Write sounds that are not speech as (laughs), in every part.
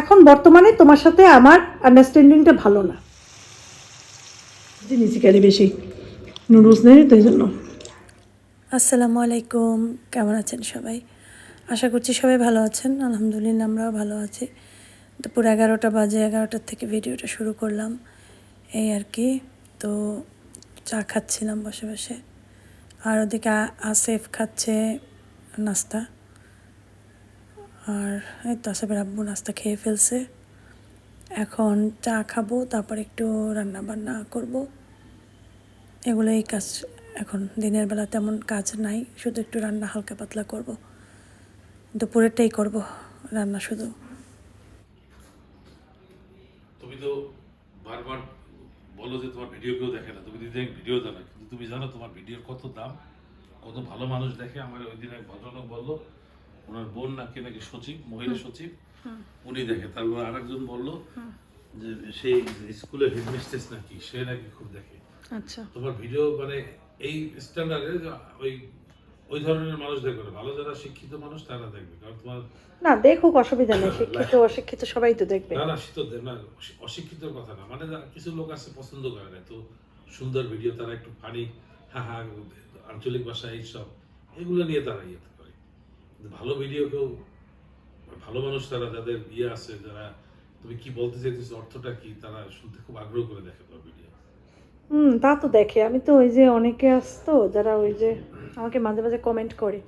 এখন বর্তমানে তোমার সাথে আমার আন্ডারস্ট্যান্ডিংটা ভালো না। বেশি নুডলস নেই তো জন্য আসসালামু আলাইকুম কেমন আছেন সবাই? আশা করছি সবাই ভালো আছেন। আলহামদুলিল্লাহ আমরাও ভালো আছি। দুপুর এগারোটা বাজে এগারোটার থেকে ভিডিওটা শুরু করলাম। এই আর কি তো চা খাচ্ছিলাম বসে বসে। আর ওদিকে আসেফ খাচ্ছে নাস্তা। আর এই তো আসেফের আব্বু নাস্তা খেয়ে ফেলছে। এখন চা খাব, তারপর একটু রান্না বান্না করব এগুলোই কাজ এখন দিনের বেলা তেমন কাজ নাই, শুধু একটু রান্না হালকা পাতলা করব। দুপুরেরটাই করব রান্না শুধু। তুমি তো বারবার বলো যে তোমার ভিডিও কেউ দেখে না, তুমি দিদি ভিডিও দাও না কিন্তু তুমি জানো তোমার ভিডিওর কত দাম, কত ভালো মানুষ দেখে। আমার ওই দিন এক ভদ্রলোক বলল ওনার বোন নাকি নাকি সচিব মহিলা সচিব উনি দেখে। তারপর আরেকজন বলল যে সেই স্কুলের হেডমিস্ট্রেস নাকি সে নাকি খুব দেখে। আচ্ছা। তোমার ভিডিও মানে এই স্ট্যান্ডার্ডে ওই ওই ধরনের মানুষ দেখবে না ভালো যারা শিক্ষিত মানুষ তারা দেখবে। কারণ তোমার না দেখুক অসুবিধা নেই। শিক্ষিত অশিক্ষিত সবাই তো দেখবে। না না শীত না অশি- অশিক্ষিতের কথা না। মানে কিছু লোক আছে পছন্দ করে না। তো সুন্দর ভিডিও তারা একটু ফানি হা হা আঞ্চলিক ভাষা এইসব এগুলো নিয়ে তারা ইয়ে ভালো ভিডিও কেউ ভালো মানুষ তারা যাদের ইয়ে আছে যারা তুমি কি বলতে চাইতেছো অর্থটা কি তারা শুনতে খুব আগ্রহ করে দেখে তোমার ভিডিও হুম তা তো দেখে। আমি তো ওই যে অনেকে আসতো যারা ওই যে আমাকে মাঝে মাঝে কমেন্ট করে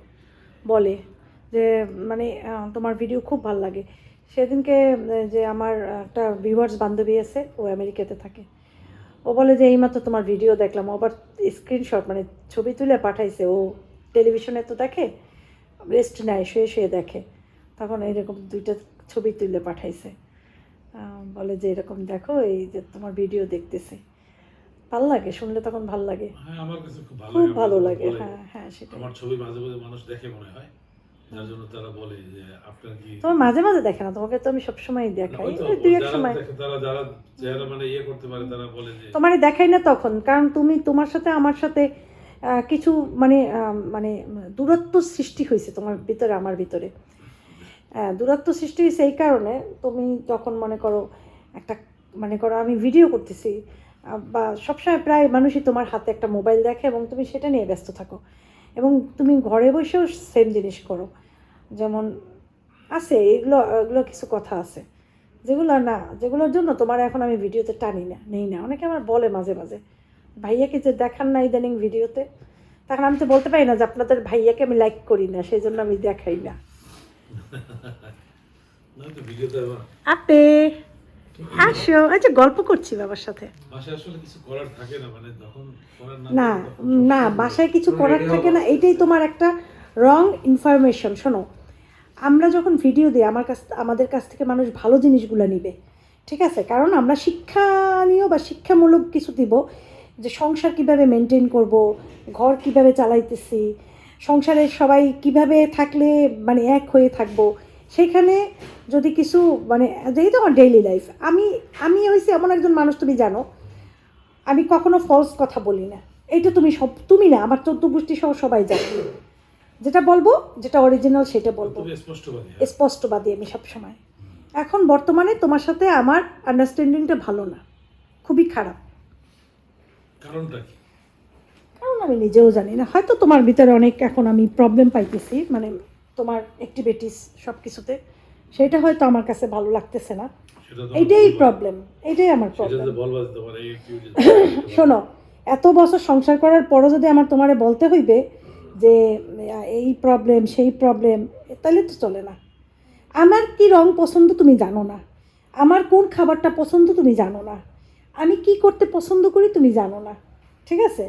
বলে যে মানে তোমার ভিডিও খুব ভালো লাগে। সেদিনকে যে আমার একটা ভিউয়ার্স বান্ধবী আছে ও আমেরিকাতে থাকে। ও বলে যে এইমাত্র তোমার ভিডিও দেখলাম। ও আবার স্ক্রিনশট মানে ছবি তুলে পাঠাইছে। ও টেলিভিশনে তো দেখে রেস্ট নেয় শুয়ে শুয়ে দেখে। তখন এরকম দুইটা ছবি তুলে পাঠাইছে। বলে যে এরকম দেখো এই যে তোমার ভিডিও দেখতেছে। ভালো লাগে শুনলে তখন ভালো লাগে। হ্যাঁ আমার কাছে খুব ভালো খুব লাগে। ভালো লাগে হ্যাঁ হ্যাঁ সেটা আমার ছবি মাঝে মাঝে মানুষ দেখে মনে হয় যার জন্য তারা বলে যে আপনার কি তোমার মাঝে মাঝে দেখে না তোমাকে তো আমি সবসময় দেখাই দুই এক সময়। তারা যারা যারা মানে ইয়ে করতে পারে তারা বলে যে তোমার দেখাই না তখন কারণ তুমি তোমার সাথে আমার সাথে কিছু মানে মানে দূরত্ব সৃষ্টি হয়েছে তোমার ভিতরে আমার ভিতরে। হ্যাঁ, দূরত্ব সৃষ্টি হয়েছে এই কারণে তুমি যখন মনে করো একটা মনে করো আমি ভিডিও করতেছি বা সবসময় প্রায় মানুষই তোমার হাতে একটা মোবাইল দেখে এবং তুমি সেটা নিয়ে ব্যস্ত থাকো। এবং তুমি ঘরে বসেও সেম জিনিস করো। যেমন আছে এগুলো এগুলো কিছু কথা আছে। যেগুলো না যেগুলোর জন্য তোমার এখন আমি ভিডিওতে টানি না নেই না। অনেকে আমার বলে মাঝে মাঝে। ভাইয়াকে যে দেখান না ইদানিং ভিডিওতে তখন আমি তো বলতে পারি না যে আপনাদের ভাইয়াকে আমি লাইক করি না সেই জন্য আমি দেখাই না। আপে আসো। আচ্ছা গল্প করছি বাবার সাথে। বাসায় আসলে কিছু করার থাকে না মানে না বাসায় কিছু করার থাকে না এটাই তোমার একটা রং ইনফরমেশন শোনো। আমরা যখন ভিডিও দিই আমার কাছ আমাদের কাছ থেকে মানুষ ভালো জিনিসগুলো নিবে ঠিক আছে? কারণ আমরা শিক্ষা নিয়েও বা শিক্ষামূলক কিছু দিব যে সংসার কীভাবে মেনটেন করব ঘর কীভাবে চালাইতেছি সংসারে সবাই কীভাবে থাকলে মানে এক হয়ে থাকব সেখানে যদি কিছু মানে যেহেতু আমার ডেইলি লাইফ আমি আমি হয়েছি এমন একজন মানুষ তুমি জানো আমি কখনো ফলস কথা বলি না। এইটা তুমি সব তুমি না আমার চোদ্দ গোষ্ঠী সহ সবাই জানে। যেটা বলব যেটা অরিজিনাল সেটা বলব। স্পষ্টবাদী স্পষ্টবাদী আমি সবসময়। এখন বর্তমানে তোমার সাথে আমার আন্ডারস্ট্যান্ডিংটা ভালো না। খুবই খারাপ। কারণটা কি? কারণ আমি নিজেও জানি না। হয়তো তোমার ভিতরে অনেক এখন আমি প্রবলেম পাইতেছি মানে তোমার অ্যাক্টিভিটিস সব কিছুতে সেটা হয়তো আমার কাছে ভালো লাগতেছে না। এইটাই প্রবলেম এইটাই আমার প্রবলেম (coughs) শোনো এত বছর সংসার করার পরও যদি আমার তোমারে বলতে হইবে যে এই প্রবলেম সেই প্রবলেম তাহলে তো চলে না। আমার কি রং পছন্দ তুমি জানো না। আমার কোন খাবারটা পছন্দ তুমি জানো না। আমি কি করতে পছন্দ করি তুমি জানো না ঠিক আছে?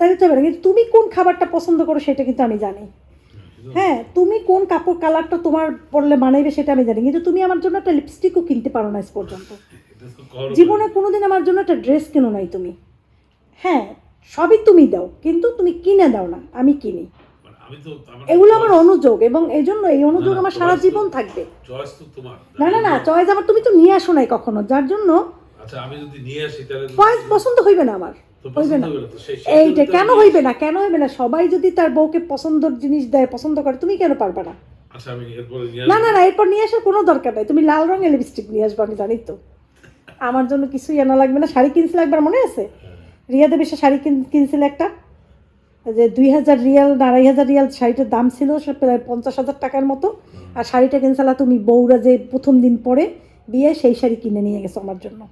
তাই তো হবে না। কিন্তু তুমি কোন খাবারটা পছন্দ করো সেটা কিন্তু আমি জানি। হ্যাঁ তুমি কোন কাপড় কালারটা তোমার পরলে মানাইবে সেটা আমি জানি কিন্তু তুমি আমার জন্য একটা লিপস্টিকও কিনতে পারো না আজ পর্যন্ত। জীবনে কোনোদিন আমার জন্য একটা ড্রেস কেনো নাই তুমি। হ্যাঁ সবই তুমি দাও কিন্তু তুমি কিনে দাও না আমি কিনি। এগুলো আমার অনুযোগ এবং এই জন্য এই অনুযোগ আমার সারা জীবন থাকবে। না না না চয়েস আমার তুমি তো নিয়ে আসো নাই কখনো যার জন্য আচ্ছা আমি যদি নিয়ে আসি তাহলে পছন্দ হইবে না আমার? হইবে না। এইটা কেন হইবে না? কেন হইবে না? সবাই যদি তার বউকে পছন্দের জিনিস দেয় পছন্দ করে তুমি কেন পারবে না? আচ্ছা না না না এরপর নিয়ে আসার কোনো দরকার নাই। তুমি লাল রঙের লিপস্টিক নিয়ে আসবে আমি জানি তো। আমার জন্য কিছুই আনা লাগবে না। শাড়ি কিনছিলে একবার মনে আছে? হ্যাঁ। রিয়া দেবী সে শাড়ি কিন- কিনছিল একটা? যে দুই হাজার রিয়াল না আড়াই হাজার রিয়াল শাড়িটার দাম ছিল সে প্রায় পঞ্চাশ হাজার টাকার মতো। আর শাড়িটা কিনছিলা তুমি বউরা যে প্রথম দিন পরে বিয়ে সেই শাড়ি কিনে নিয়ে গেছো আমার জন্য।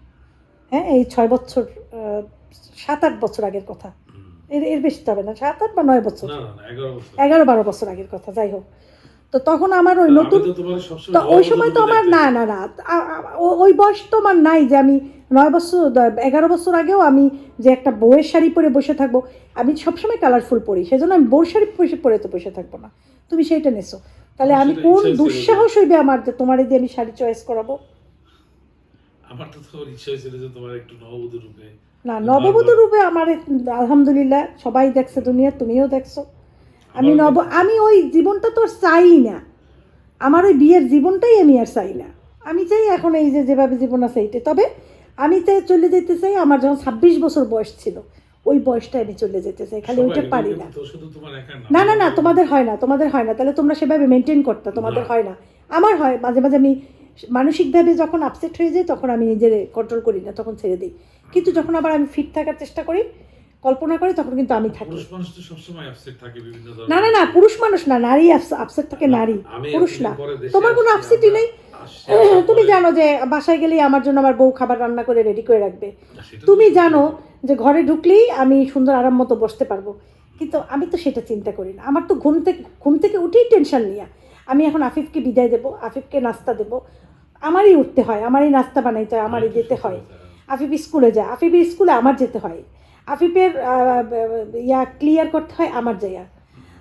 হ্যাঁ এই ছয় বছর সাত আট বছর আগের কথা। এর এর বেশি তো হবে না। সাত আট বা নয় বছর? এগারো বারো বছর আগের কথা যাই হোক। তো তখন আমার ওই নতুন ওই সময় তো আমার না না না। ওই বয়স তো আমার নাই যে আমি নয় বছর এগারো বছর আগেও আমি যে একটা বউয়ের শাড়ি পরে বসে থাকব আমি সবসময় কালারফুল পরি। সেজন্য আমি বউর শাড়ি পরে তো বসে থাকব না। তুমি সেইটা নেছো। তাহলে আমি কোন দুঃসাহস হইবে আমার যে তোমার দিয়ে আমি শাড়ি চয়েস করাবো? আমার তো তোমার ইচ্ছা হয়েছিল যে তোমার একটু নববধূ রূপে। না নববধূ রূপে আমার আলহামদুলিল্লাহ সবাই দেখছে দুনিয়া তুমিও দেখছ। আমি নব আমি ওই জীবনটা তো চাই না। আমার ওই বিয়ের জীবনটাই আমি আর চাই না। আমি চাই এখন এই যে যেভাবে জীবন আছে এইটা তবে আমি চাই চলে যেতে চাই আমার যখন ছাব্বিশ বছর বয়স ছিল ওই বয়সটা আমি চলে যেতে চাই। খালি ওইটা পারি না। না। না না তোমাদের হয় না তোমাদের হয় না। তাহলে তোমরা সেভাবে মেনটেন করতে তোমাদের হয় না। আমার হয় মাঝে মাঝে আমি মানসিকভাবে যখন আপসেট হয়ে যায় তখন আমি নিজের কন্ট্রোল করি না তখন ছেড়ে দিই। কিন্তু যখন আবার আমি ফিট থাকার চেষ্টা করি কল্পনা করি তখন কিন্তু আমি থাকি। না না না পুরুষ মানুষ না নারী আপসেট থাকে নারী পুরুষ না। তোমার কোনো আপসেটই নেই। তুমি জানো যে বাসায় গেলেই আমার জন্য আমার বউ খাবার রান্না করে রেডি করে রাখবে। তুমি জানো যে ঘরে ঢুকলেই আমি সুন্দর আরাম মতো বসতে পারব। কিন্তু আমি তো সেটা চিন্তা করি না। আমার তো ঘুম থেকে ঘুম থেকে উঠেই টেনশন নিয়ে। আমি এখন আফিফকে বিদায় দেবো আফিফকে নাস্তা দেবো। আমারই উঠতে হয় আমারই নাস্তা বানাইতে হয় আমারই যেতে হয়। আফিফ স্কুলে যায় আফিফের স্কুলে আমার যেতে হয়। আফিফের ইয়া ক্লিয়ার করতে হয় আমার জায়গা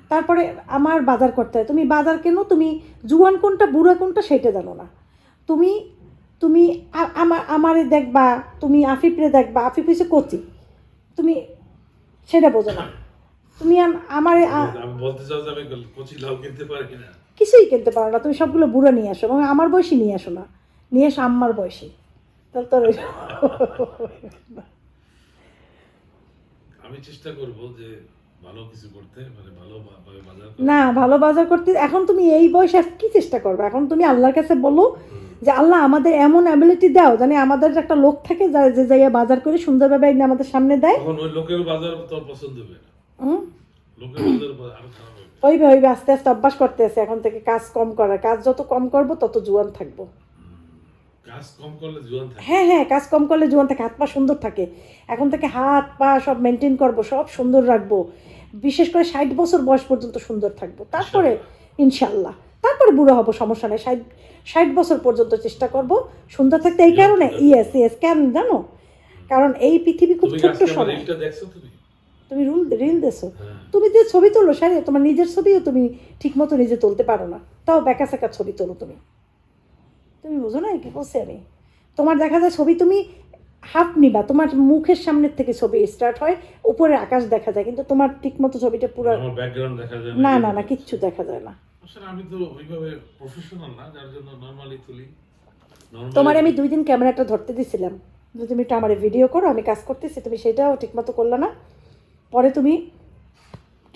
তারপরে আমার বাজার করতে হয়। তুমি বাজার কেন? তুমি জুয়ান কোনটা বুড়া কোনটা সেটা জানো না। তুমি তুমি আমার আমারে দেখবা তুমি আফিফরে দেখবা আফিফ হচ্ছে কচি। তুমি সেটা বোঝো না। তুমি আম- আমারে বলতে চাও যে আমি কচি লাউ কিনতে পারি না। কিছুই কিনতে পারো না তুমি সবগুলো বুড়ো নিয়ে আসো এবং আমার বয়সী নিয়ে আসো না। নিয়ে এসো আম্মার বয়সী। তাহলে তোর আমি চেষ্টা করব যে ভালো কিছু করতে মানে ভালো বাজার না ভালো বাজার করতে এখন তুমি এই বয়সে আর কি চেষ্টা করবে? এখন তুমি আল্লাহর কাছে বলো যে আল্লাহ আমাদের এমন অ্যাবিলিটি দাও জানি আমাদের একটা লোক থাকে যা- যে যাইয়া বাজার করে সুন্দরভাবে এনে আমাদের সামনে দেয়। তখন ওই লোকের বাজার তোর পছন্দ হবে না। হুম? লোকের বাজার আরও হইবে হইবে আস্তে আস্তে অভ্যাস করতে আছে। এখন থেকে কাজ কম করার কাজ যত কম করব তত জুয়ান থাকব। কাজ কম করলে জীবন থাকে? হ্যাঁ হ্যাঁ কাজ কম করলে জুয়ান থাকে হাত পা সুন্দর থাকে। এখন থেকে হাত পা সব মেনটেন করব সব সুন্দর রাখব। বিশেষ করে ষাট বছর বয়স পর্যন্ত সুন্দর থাকব। তারপরে ইনশাল্লাহ তারপরে বুড়ো হব সমস্যা নেই। ষাট ষাট বছর পর্যন্ত চেষ্টা করব। সুন্দর থাকতে এই কারণে ইয়েস ইয়েস কেন জানো? কারণ এই পৃথিবী খুব ছোট্ট সময় তুমি রুল রিল দেছো। তুমি যে ছবি তোলো সারি তোমার নিজের ছবিও তুমি ঠিকমতো নিজে তুলতে পারো না। তাও বেকা সেকা ছবি তোলো তুমি। তুমি বুঝো না কি বলছি আমি? তোমার দেখা যায় ছবি তুমি হাফ নিবা। তোমার মুখের সামনের থেকে ছবি স্টার্ট হয় উপরে আকাশ দেখা যায় কিন্তু তোমার ঠিকমতো ছবিটা পুরো না। না না কিচ্ছু দেখা যায় না। আসলে আমি তো ওইভাবে প্রফেশনাল না যার জন্য নরমালি তুলি। তোমার আমি দুই দিন ক্যামেরাটা ধরতে দিছিলাম। যে তুমি একটু আমার ভিডিও করো আমি কাজ করতেছি তুমি সেটাও ঠিকমতো করলে না। পরে তুমি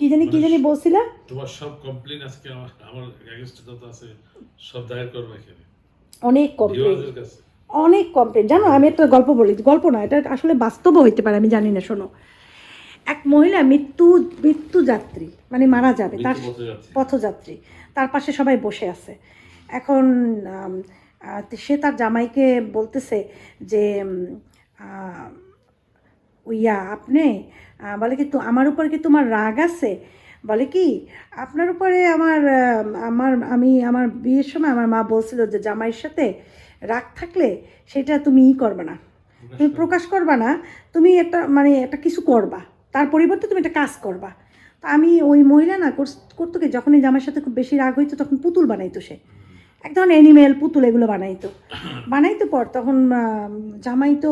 কি জানি কি জানি বলছিলা? তোমার সব কমপ্লেন আজকে আমার আমার এগেনস্ট যত আছে সব দায়ের করবে এখানে। অনেক কমপ্লেন অনেক কমপ্লেন জানো আমি একটা গল্প বলি গল্প না এটা আসলে বাস্তবও হইতে পারে আমি জানি না শোনো। এক মহিলা মৃত্যু মৃত্যু যাত্রী মানে মারা যাবে তার। পথযাত্রী। তার পাশে সবাই বসে আছে। এখন সে তার জামাইকে বলতেছে যে ইয়া আপনি বলে কি তো আমার উপর কি তোমার রাগ আছে? বলে কি আপনার উপরে আমার আমার আমি আমার বিয়ের সময় আমার মা বলছিল যে জামাইয়ের সাথে রাগ থাকলে সেটা তুমি ই করবে না। তুমি প্রকাশ করবা না তুমি একটা মানে একটা কিছু করবা তার পরিবর্তে তুমি একটা কাজ করবা। তো আমি ওই মহিলা না করতো কি যখনই জামাইয়ের সাথে খুব বেশি রাগ হইতো তখন পুতুল বানাইতো সে। এক ধরনের অ্যানিমেল পুতুল এগুলো বানাইতো। বানাইতো পর তখন জামাই তো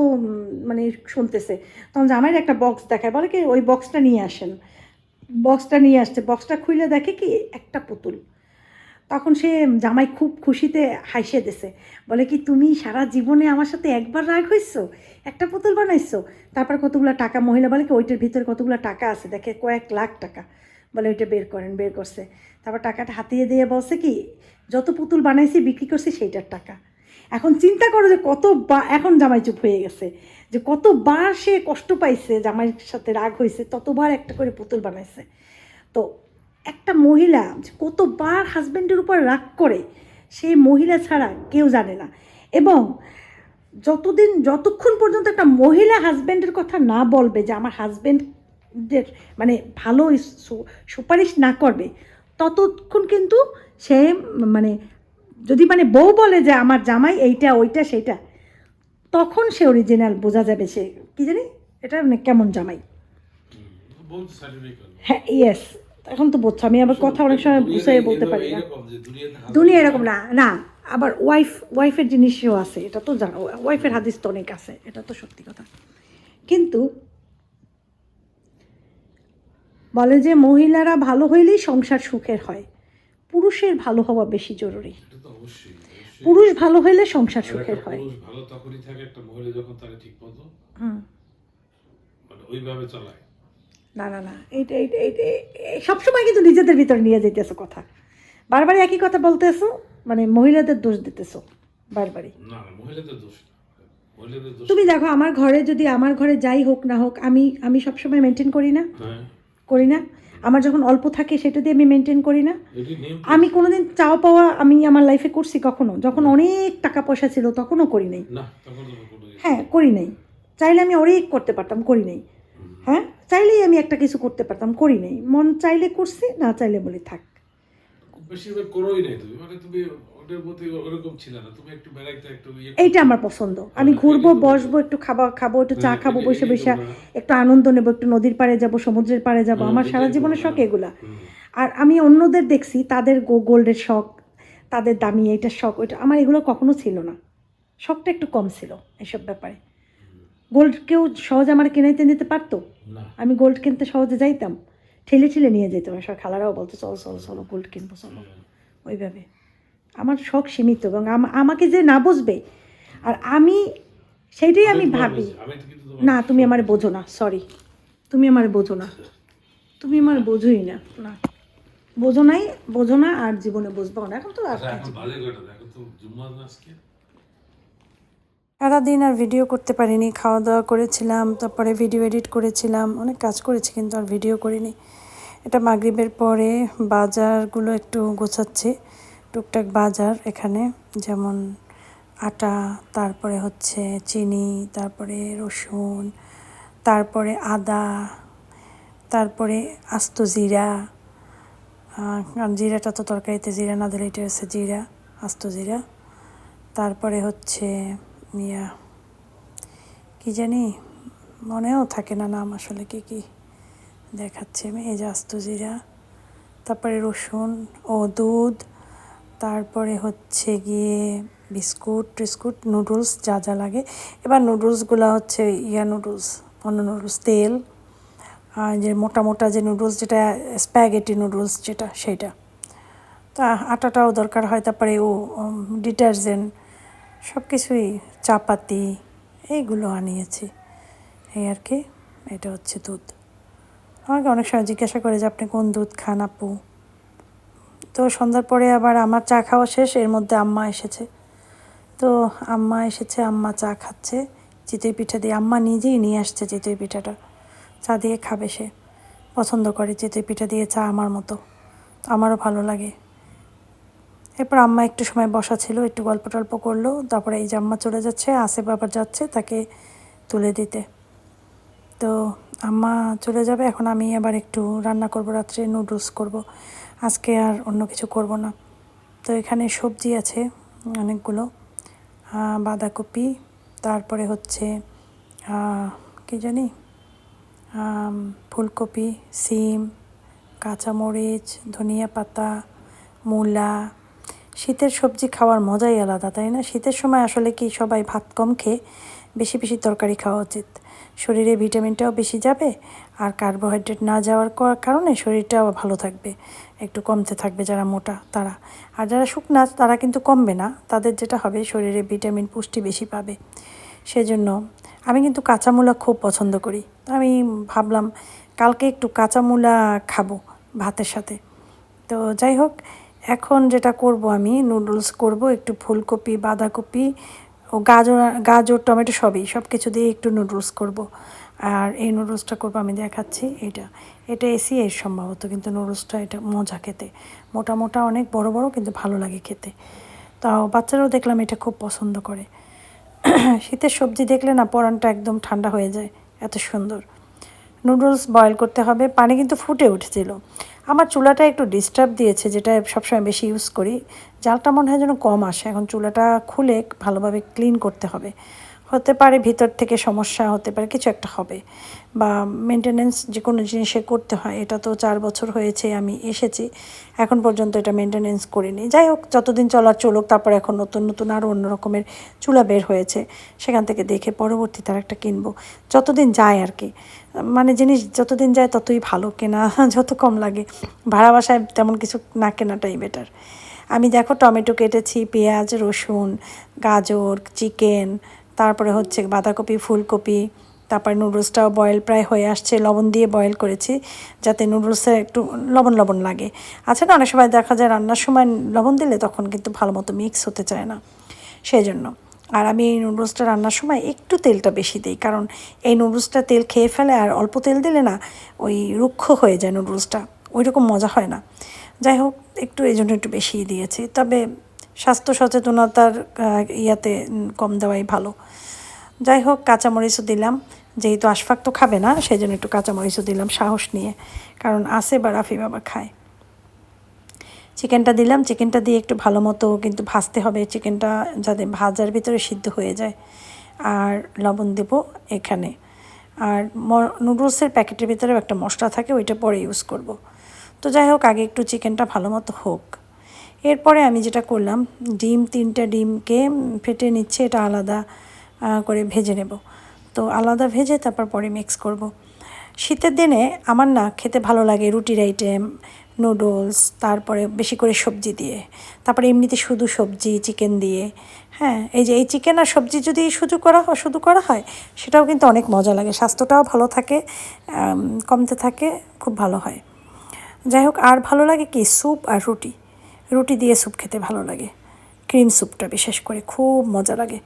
মানে শুনতেছে। তখন জামাইয়ের একটা বক্স দেখায়, বলে কি, ওই বক্সটা নিয়ে আসেন। বক্সটা নিয়ে আসছে বক্সটা খুলে দেখে কি, একটা পুতুল। তখন সে জামাই খুব খুশিতে হাসে দিছে, বলে কি, তুমি সারা জীবনে আমার সাথে একবার রাগ হইছো? একটা পুতুল বানাইছো? তারপর কতগুলো টাকা মহিলা বলে কি, ওইটার ভিতরে কতগুলো টাকা আছে? দেখে কয়েক লাখ টাকা। বলে ওইটা বের করেন, বের করছে। তারপর টাকাটা হাতিয়ে দিয়ে বলছে কি, যত পুতুল বানাইছি, বিক্রি করছি সেইটার টাকা। এখন চিন্তা করো যে কত বা, এখন জামাই চুপ হয়ে গেছে, যে কতবার সে কষ্ট পাইছে, জামাইয়ের সাথে রাগ হয়েছে ততবার একটা করে পুতুল বানাইছে। তো একটা মহিলা যে কতবার হাজব্যান্ডের উপর রাগ করে, সেই মহিলা ছাড়া কেউ জানে না। এবং যতদিন, যতক্ষণ পর্যন্ত একটা মহিলা হাজব্যান্ডের কথা না বলবে, যে আমার হাজব্যান্ডের মানে ভালো সুপারিশ না করবে ততক্ষণ কিন্তু সে মানে যদি মানে বউ বলে যে আমার জামাই এইটা ওইটা সেইটা তখন সে অরিজিনাল বোঝা যাবে সে কি জানি এটা মানে কেমন জামাই। হ্যাঁ ইয়েস এখন তো বলছো আমি আবার কথা অনেক সময় বুঝাই বলতে পারি না। দুনিয়া এরকম না না আবার ওয়াইফ ওয়াইফের জিনিসও আছে এটা তো জানো ওয়াইফের হাদিস তো অনেক আছে এটা তো সত্যি কথা। কিন্তু বলে যে মহিলারা ভালো হইলেই সংসার সুখের হয়। পুরুষের ভালো হওয়া বেশি জরুরি। পুরুষ ভালো হইলে সংসার সুখের হয়। ভালো তখনই থাকে একটা মহিলা যখন তারা ঠিক মতো মানে ওইভাবে চালায়। না না না এইটা এইটা এইটা সবসময় কিন্তু নিজেদের ভিতরে নিয়ে যেতেছো কথা। বারবার একই কথা বলতেছো মানে মহিলাদের দোষ দিতেছো বারবারই। না মহিলাদের দোষ তুমি দেখো আমার ঘরে যদি আমার ঘরে যাই হোক না হোক আমি আমি সবসময় মেনটেন করি না। হ্যাঁ। করি না। আমার যখন অল্প থাকে সেটা দিয়ে আমি মেনটেন করি না। আমি কোনোদিন চাওয়া পাওয়া আমি আমার লাইফে করছি কখনো। যখন অনেক টাকা পয়সা ছিল তখনও করি নাই। কোনো হ্যাঁ করি নাই। চাইলে আমি অনেক করতে পারতাম করি নাই। হ্যাঁ চাইলেই আমি একটা কিছু করতে পারতাম করি নাই। মন চাইলে করছি না চাইলে বলে থাক। বেশিরভাগ করোই নাই তুমি। মানে তুমি ওটার প্রতি ওরকম ছিল না। তুমি একটু বেড়াইতে একটু ইয়ে এইটা আমার পছন্দ। আমি ঘুরবো বসবো একটু খাবার খাব একটু চা খাব বসে বসে। একটু আনন্দ নেব একটু নদীর পাড়ে যাব সমুদ্রের পাড়ে যাব। আমার সারা জীবনের শখ এগুলা। আর আমি অন্যদের দেখছি তাদের গোল্ডের শখ তাদের দামি এইটার শখ ওইটা। আমার এগুলো কখনো ছিল না। শখটা একটু কম ছিল এসব ব্যাপারে। গোল্ড কেউ সহজে আমার কিনাইতে নিতে পারতো? আমি গোল্ড কিনতে সহজে যাইতাম? ঠেলে ঠেলে নিয়ে যেতাম সব খালারাও বলতো চলো চলো চলো গোল্ড কিনবো চলো। ওইভাবে। আমার শখ সীমিত এবং আমাকে যে না বুঝবে আর আমি সেইটাই আমি ভাবি। না তুমি আমার বোঝো না সরি তুমি আমার বোঝো না। তুমি আমার বোঝোই না। না। বোঝো নাই বোঝো না আর জীবনে বুঝব না। এখন তো আর আচ্ছা, এখন বাজে কয়টা দেখো তো জুম্মা না আজকে সারাদিন আর ভিডিও করতে পারিনি। খাওয়া দাওয়া করেছিলাম, তারপরে ভিডিও এডিট করেছিলাম। অনেক কাজ করেছি কিন্তু আর ভিডিও করিনি। এটা মাগরিবের পরে বাজারগুলো একটু গোছাচ্ছি। টুকটাক বাজার এখানে, যেমন আটা, তারপরে হচ্ছে চিনি, তারপরে রসুন, তারপরে আদা, তারপরে আস্ত জিরা। কারণ জিরাটা তো তরকারিতে জিরা না দিলে এটা হচ্ছে জিরা, আস্ত জিরা। তারপরে হচ্ছে ইয়া, কি জানি, মনেও থাকে না নাম আসলে কি কি দেখাচ্ছে। আমি এই যে জিরা, তারপরে রসুন ও দুধ, তারপরে হচ্ছে গিয়ে বিস্কুট, টিস্কুট, নুডলস যা যা লাগে। এবার নুডলসগুলো হচ্ছে ইয়া নুডলস, অন্য নুডলস, তেল, আর যে মোটা মোটা যে নুডলস যেটা, স্প্যাগেটি নুডলস যেটা সেইটা তা আটাটাও দরকার হয়, তারপরে ও ডিটারজেন্ট সব কিছুই চাপাতি এইগুলো আনিয়েছি। এই আর কি, এটা হচ্ছে দুধ। আমাকে অনেক সময় জিজ্ঞাসা করে যে, আপনি কোন দুধ খান আপু? তো সন্ধ্যার পরে আবার আমার চা খাওয়া শেষ, এর মধ্যে আম্মা এসেছে। তো আম্মা এসেছে, আম্মা চা খাচ্ছে। চিতই পিঠা দিয়ে আম্মা নিজেই নিয়ে আসছে চিতই পিঠাটা। চা দিয়ে খাবে সে। পছন্দ করে চিতই পিঠা দিয়ে চা আমার মতো। আমারও ভালো লাগে। এরপর আম্মা একটু সময় বসা ছিল, একটু গল্প টল্প করল। তারপরে এই যে আম্মা চলে যাচ্ছে আসে বাবা যাচ্ছে তাকে তুলে দিতে। তো আম্মা চলে যাবে, এখন আমি আবার একটু রান্না করব, রাত্রে নুডলস করব। আজকে আর অন্য কিছু করব না। তো এখানে সবজি আছে, অনেকগুলো। বাঁধাকপি, তারপরে হচ্ছে কি জানি? ফুলকপি, সিম, কাঁচামরিচ, ধনিয়া পাতা, মূলা শীতের সবজি খাওয়ার মজাই আলাদা, তাই না? শীতের সময় আসলে কি সবাই ভাত কম খেয়ে বেশি বেশি তরকারি খাওয়া উচিত? শরীরে ভিটামিনটাও বেশি যাবে আর কার্বোহাইড্রেট না যাওয়ার কারণে শরীরটাও ভালো থাকবে, একটু কমতে থাকবে যারা মোটা তারা। আর যারা শুকনা তারা কিন্তু কমবে না, তাদের যেটা হবে শরীরে ভিটামিন পুষ্টি বেশি পাবে। সেজন্য আমি কিন্তু কাঁচামূলা খুব পছন্দ করি। আমি ভাবলাম কালকে একটু কাঁচামূলা খাব ভাতের সাথে। তো যাই হোক এখন যেটা করব আমি নুডলস করব, একটু ফুলকপি, বাঁধাকপি ও গাজর গাজর, টমেটো সবই সব কিছু দিয়ে একটু নুডলস করব। আর এই নুডলসটা করব, আমি দেখাচ্ছি এটা এটা এসি এর সম্ভবত, কিন্তু নুডলসটা এটা মজা খেতে। মোটা মোটা অনেক, বড় বড়, কিন্তু ভালো লাগে খেতে। তাও বাচ্চারাও দেখলাম এটা খুব পছন্দ করে। শীতের সবজি দেখলে না, পরানটা একদম ঠান্ডা হয়ে যায়, এত সুন্দর। নুডলস বয়েল করতে হবে, পানি কিন্তু ফুটে উঠেছিল। আমার চুলাটা একটু ডিস্টার্ব দিয়েছে, যেটা সবসময় বেশি ইউজ করি। জালটা মনে হয় যেন কম আসে, এখন চুলাটা খুলে ভালোভাবে ক্লিন করতে হবে। হতে পারে, ভিতর থেকে সমস্যা হতে পারে, কিছু একটা হবে। বা মেনটেনেন্স যে কোনো জিনিসে করতে হয়, এটা তো চার বছর হয়েছে, আমি এসেছি, এখন পর্যন্ত এটা মেনটেনেন্স করিনি। যাই হোক, যতদিন চলার চলুক, তারপর এখন নতুন নতুন আরও অন্য রকমের চুলা বের হয়েছে, সেখান থেকে দেখে পরবর্তী তার একটা কিনবো। যতদিন যায় আর কি মানে জিনিস যতদিন যায় ততই ভালো কেনা, (laughs) যত কম লাগে। ভাড়া বাসায় তেমন কিছু না কেনাটাই বেটার আমি দেখো টমেটো কেটেছি, পেঁয়াজ, রসুন, গাজর, চিকেন তারপরে হচ্ছে বাঁধাকপি, ফুলকপি, তারপর নুডলসটাও বয়েল প্রায় হয়ে আসছে, লবণ দিয়ে বয়েল করেছি যাতে নুডলসে একটু লবণ লবণ লাগে। আছে না, অনেক সময় দেখা যায় রান্নার সময় লবণ দিলে তখন কিন্তু ভালো মতো মিক্স হতে চায় না। সেই জন্য আর আমি এই নুডলসটা রান্নার সময় একটু তেলটা বেশি দিই, কারণ এই নুডলসটা তেল খেয়ে ফেলে আর অল্প তেল দিলে না ওই রুক্ষ হয়ে যায় নুডলসটা। ওই রকম মজা হয় না। যাই হোক, একটু এই জন্য একটু বেশিই দিয়েছি। তবে স্বাস্থ্য সচেতনতার ইয়াতে কম দেওয়াই ভালো। যাই হোক, কাঁচামরিচও দিলাম। যেহেতু আশফাক তো খাবে না সেই জন্য একটু কাঁচামরিচও দিলাম সাহস নিয়ে। কারণ আসে বা রাফি বাবা খায়। চিকেনটা দিলাম। চিকেনটা দিয়ে একটু ভালো মতো কিন্তু ভাজতে হবে। চিকেনটা যাতে ভাজার ভিতরে সিদ্ধ হয়ে যায়। আর লবণ দেব এখানে। আর ম, নুডলসের প্যাকেটের ভিতরেও একটা মশলা থাকে, ওইটা পরে ইউজ করব। তো যাই হোক, আগে একটু চিকেনটা ভালো মতো হোক। এরপরে আমি যেটা করলাম, ডিম, তিনটা ডিমকে ফেটে নিচ্ছে, এটা আলাদা করে ভেজে নেব। তো আলাদা ভেজে তারপর পরে মিক্স করব। শীতের দিনে আমার না খেতে ভালো লাগে রুটির আইটেম নুডলস তারপরে বেশি করে সবজি দিয়ে। তারপরে এমনিতে শুধু সবজি চিকেন দিয়ে। হ্যাঁ এই যে এই চিকেন আর সবজি যদি শুধু করা হয়, শুধু করা হয়, সেটাও কিন্তু অনেক মজা লাগে। স্বাস্থ্যটাও ভালো থাকে কমতে থাকে, খুব ভালো হয়। যাই হোক, আর ভালো লাগে কি? স্যুপ আর রুটি। রুটি দিয়ে স্যুপ খেতে ভালো লাগে। ক্রিম স্যুপটা বিশেষ করে খুব মজা লাগে।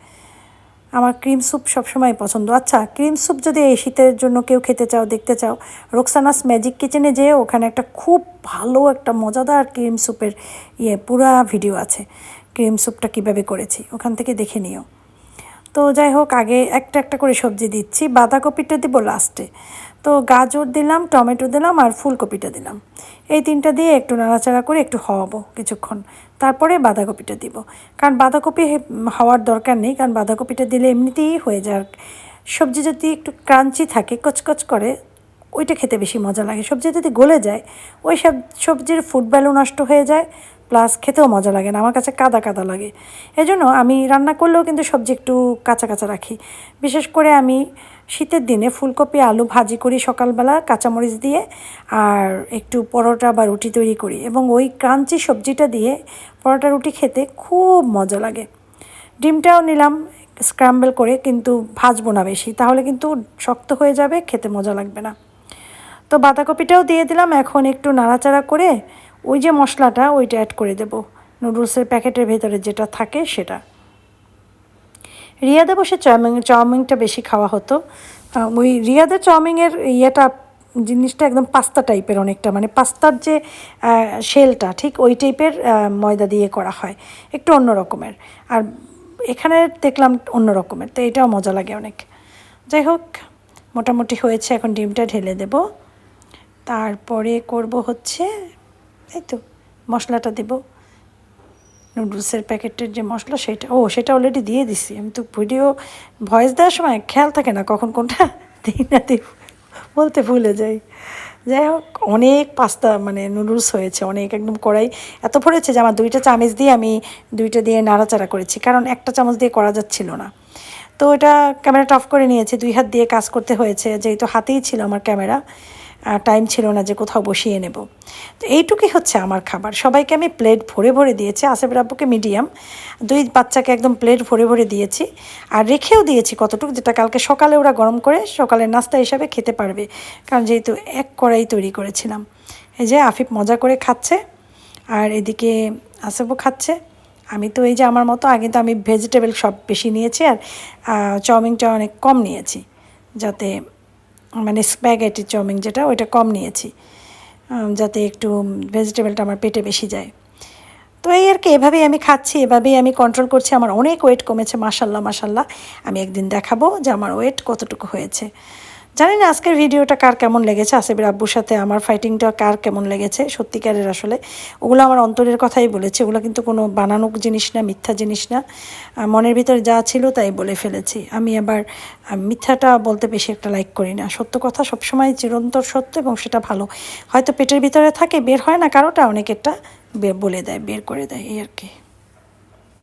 আমার ক্রিম স্যুপ সবসময় পছন্দ। আচ্ছা ক্রিম স্যুপ যদি এই শীতের জন্য কেউ খেতে চাও, দেখতে চাও, রোকসানাস ম্যাজিক কিচেনে যেয়ে ওখানে একটা খুব ভালো একটা মজাদার ক্রিম স্যুপের ইয়ে পুরা ভিডিও আছে। ক্রিম স্যুপটা কীভাবে করেছি, ওখান থেকে দেখে নিও। তো যাই হোক, আগে একটা একটা করে সবজি দিচ্ছি। বাঁধাকপিটা দিব লাস্টে। তো গাজর দিলাম, টমেটো দিলাম আর ফুলকপিটা দিলাম। এই তিনটা দিয়ে একটু নাড়াচাড়া করে একটু হওয়াবো কিছুক্ষণ। তারপরে বাঁধাকপিটা দিব। কারণ বাঁধাকপি হওয়ার দরকার নেই, কারণ বাঁধাকপিটা দিলে এমনিতেই হয়ে যায়। সবজি যদি একটু ক্রাঞ্চি থাকে, কচকচ করে, ওইটা খেতে বেশি মজা লাগে। সবজি যদি গলে যায়, ওই সব সবজির ফুড ভ্যালু নষ্ট হয়ে যায় প্লাস খেতেও মজা লাগে না। আমার কাছে কাদা কাদা লাগে। এই জন্য আমি রান্না করলেও কিন্তু সবজি একটু কাঁচা কাঁচা রাখি। বিশেষ করে আমি শীতের দিনে ফুলকপি, আলু ভাজি করি সকালবেলা, কাঁচামরিচ দিয়ে, আর একটু পরোটা বা রুটি তৈরি করি এবং ওই ক্রাঞ্চি সবজিটা দিয়ে পরোটা, রুটি খেতে খুব মজা লাগে। ডিমটাও নিলাম স্ক্র্যাম্বল করে, কিন্তু ভাজবো না বেশি, তাহলে কিন্তু শক্ত হয়ে যাবে, খেতে মজা লাগবে না। তো বাঁধাকপিটাও দিয়ে দিলাম, এখন একটু নাড়াচাড়া করে ওই যে মশলাটা, ওইটা অ্যাড করে দেব। নুডলসের প্যাকেটের ভেতরে যেটা থাকে সেটা। রিয়াদে বসে চাউমিন, চাউমিনটা বেশি খাওয়া হতো। ওই রিয়াদের চাউমিনের ইয়েটা, জিনিসটা একদম পাস্তা টাইপের অনেকটা মানে পাস্তার যে শেলটা, ঠিক ওই টাইপের ময়দা দিয়ে করা হয়। একটু অন্য রকমের। আর এখানে দেখলাম অন্য রকমের, তো এটাও মজা লাগে অনেক। যাই হোক, মোটামুটি হয়েছে, এখন ডিমটা ঢেলে দেব। তারপরে করব হচ্ছে, এই তো, মশলাটা দেবো। নুডলসের প্যাকেটের যে মশলা সেটা, ও, সেটা অলরেডি দিয়ে দিছি। আমি তো ভিডিও ভয়েস দেওয়ার সময় খেয়াল থাকে না কখন কোনটা (laughs) দিই না দিই, বলতে ভুলে যাই। যাই হোক, অনেক পাস্তা মানে নুডলস হয়েছে, অনেক, একদম কড়াই। এত ভরেছে যে আমার দুইটা চামচ দিয়ে আমি দুইটা দিয়ে নাড়াচাড়া করেছি, কারণ একটা চামচ দিয়ে করা যাচ্ছিল না। তো এটা ক্যামেরাটা অফ করে নিয়েছি, দুই হাত দিয়ে কাজ করতে হয়েছে, যেহেতু হাতেই ছিল আমার ক্যামেরা টাইম ছিল না যে কোথাও বসিয়ে নেব। তো এইটুকুই হচ্ছে আমার খাবার। সবাইকে আমি প্লেট ভরে ভরে দিয়েছি। আসেফের আব্বুকে মিডিয়াম দুই বাচ্চাকে একদম প্লেট ভরে ভরে দিয়েছি। আর রেখেও দিয়েছি কতটুকু, যেটা কালকে সকালে ওরা গরম করে সকালের নাস্তা হিসাবে খেতে পারবে। কারণ যেহেতু এক কড়াই তৈরি করেছিলাম। এই যে আফিফ মজা করে খাচ্ছে, আর এদিকে আসেফও খাচ্ছে। আমি তো এই যে আমার মতো, আগে তো আমি ভেজিটেবল সব বেশি নিয়েছি, আর চাউমিনটা অনেক কম নিয়েছি। যাতে মানে স্প্যাগেটি চাউমিন যেটা, ওইটা কম নিয়েছি যাতে একটু ভেজিটেবলটা আমার পেটে বেশি যায়। তো এই আর কি, এভাবেই আমি খাচ্ছি, এভাবেই আমি কন্ট্রোল করছি। আমার অনেক ওয়েট কমেছে মাসাল্লাহ মাসাল্লাহ আমি একদিন দেখাবো যে আমার ওয়েট কতটুকু হয়েছে। জানি না আজকের ভিডিওটা কার কেমন লেগেছে আসিফের আব্বুর সাথে আমার ফাইটিংটা কার কেমন লেগেছে, সত্যিকারের আসলে। ওগুলো আমার অন্তরের কথাই বলেছে, ওগুলো কিন্তু কোনো বানানো জিনিস না, মিথ্যা জিনিস না। মনের ভিতরে যা ছিল তাই বলে ফেলেছি। আমি আবার মিথ্যাটা বলতে বেশি একটা লাইক করি না। সত্য কথা সবসময় চিরন্তর সত্য এবং সেটা ভালো। হয়তো পেটের ভিতরে থাকে, বের হয় না, কারোটা অনেকেরটা বলে দেয়, বের করে দেয়, এই আর কি।